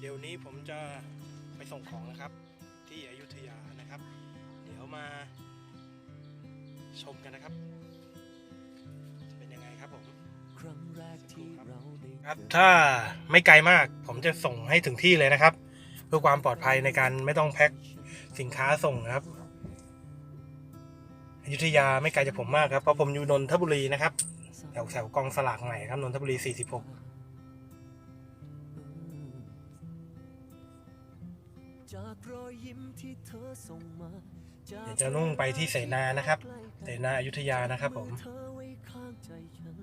เดี๋ยวนี้ผมจะไปส่งของนะครับ ที่อยุธยานะครับ เดี๋ยวมาชมกันนะครับจะเป็นยังไงครับผมครั้งแรกที่เราได้ครับถ้าไม่ไกลมาก ผมจะส่งให้ถึงที่เลยนะครับ เพื่อความปลอดภัยในการไม่ต้องแพ็คสินค้าส่งนะครับอยุธยาไม่ไกลจากผมมากครับเพราะผมอยู่นนทบุรีนะครับแถวแถวกองสลากใหม่ครับนนทบุรี 46 จากรอยยิ้มที่เธอส่งมาเดี๋ยวจะนุ่งไปที่เสนานะครับ เสนาอยุธยานะครับผมเธอไว้ข้างใจฉัน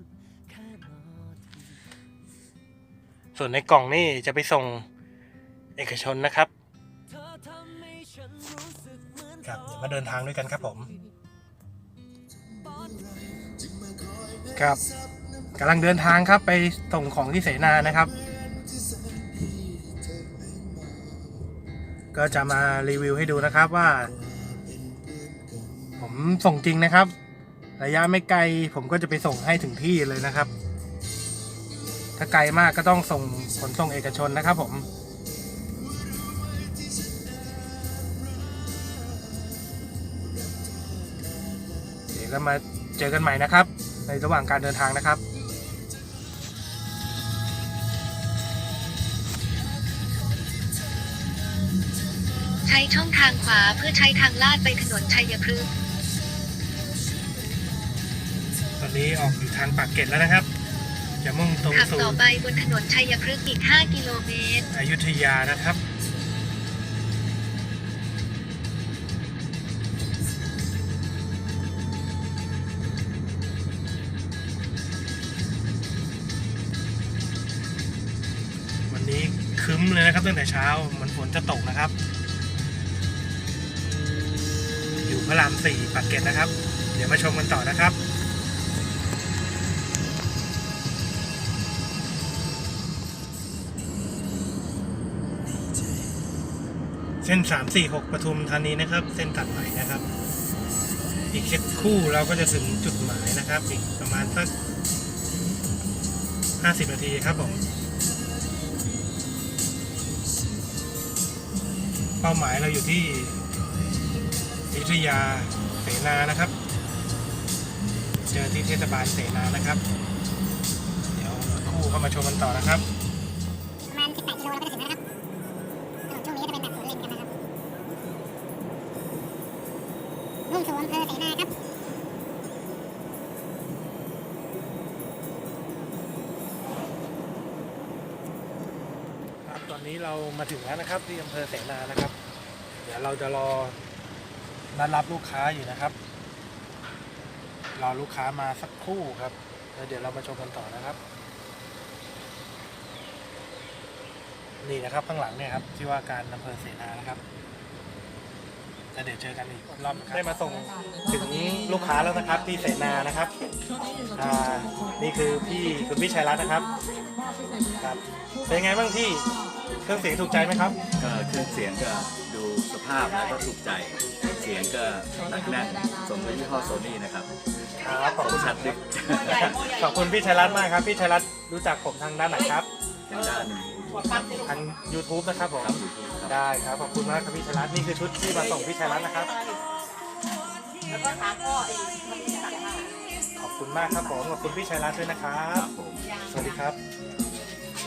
แค่นาทีส่วนในกล่องนี่จะไปส่งเอกชนนะครับเธอทำให้ฉันรู้สึกเหมือนครับเดี๋ยวมาเดินทางด้วยกันครับผม ครับกำลังเดินทางครับไปส่งของที่เสนานะครับ ก็จะมารีวิวให้ดูนะครับว่า ผมส่งจริงนะครับ ระยะไม่ไกลผมก็จะไปส่งให้ถึงที่เลยนะครับ ถ้าไกลมากก็ต้องส่งขนส่งเอกชนนะครับ ผมเดี๋ยวก็มาเจอกันใหม่นะครับ ในระหว่างการเดินทางนะครับ ใช้ช่องทางขวาเพื่อใช้ทางลาดไปถนนชัยพฤกษ์ตอนนี้ออกอยู่ทางปากเกร็ดแล้วนะครับ จะมุ่งตรงขับสู่ต่อไปบนถนนชัยพฤกษ์อีก 5 กิโลเมตร อยุธยานะครับ วันนี้ครึ้มเลยนะครับตั้งแต่เช้าเหมือนฝนจะตกนะครับ พระรามสี่ปากเกร็ดนะครับ เดี๋ยวมาชมกันต่อนะครับเส้น 346ปทุมธานีนะครับ เส้นตัดใหม่นะครับ อีกสักครู่เราก็จะถึงจุดหมายนะครับ อีกประมาณสัก 50 นาทีครับผม เป้าหมายเราอยู่ที่ อยุธยาเสนานะครับ เจอที่เทศบาลเสนานะครับ เดี๋ยวสักครู่เข้ามาชมกันต่อนะครับประมาณ18กิโลเราก็จะถึงแล้วนะครับถนนช่วงนี้ก็จะเป็นแบบสวนเลนกันนะครับมุ่งสู่อำเภอเสนาครับครับ ตอนนี้เรามาถึงแล้วนะครับที่อำเภอเสนานะครับ เดี๋ยวเราจะรอ นัดรับลูกค้าอยู่นะครับรอลูกค้ามาสักครู่ครับแล้วเดี๋ยวเรามาชมกันต่อนะครับ นี่นะครับข้างหลังเนี่ยครับที่ว่าการอำเภอเสนานะครับแล้วเดี๋ยวเจอกันอีกรอบนะครับได้มาส่งถึงลูกค้าแล้วนะครับที่เสนานะครับอ่านี่คือพี่คุณพี่ชัยรัตน์นะครับ ครับเป็นไงบ้างพี่เครื่องเสียงถูกใจไหมครับ ก็เครื่องเสียงก็ดูสภาพแล้วก็ถูกใจ เสียงก็หนักแน่นสมกับยี่ห้อโซนี่นะครับครับขอบคุณชัดดึกขอบคุณพี่ชัยรัตน์มากครับ พี่ชัยรัตน์รู้จักผมทางด้านไหนครับทางด้านทาง YouTube นะครับผมครับยูทูบครับได้ครับขอบคุณมากครับพี่ชัยรัตน์นี่คือชุดที่มาส่งพี่ชัยรัตน์นะครับ แล้วก็ขาก็ไอ้มันตัดมาขอบ คุณมากครับผมขอบคุณพี่ชัยรัตน์ด้วยนะครัครับบผม สวัสดีครับ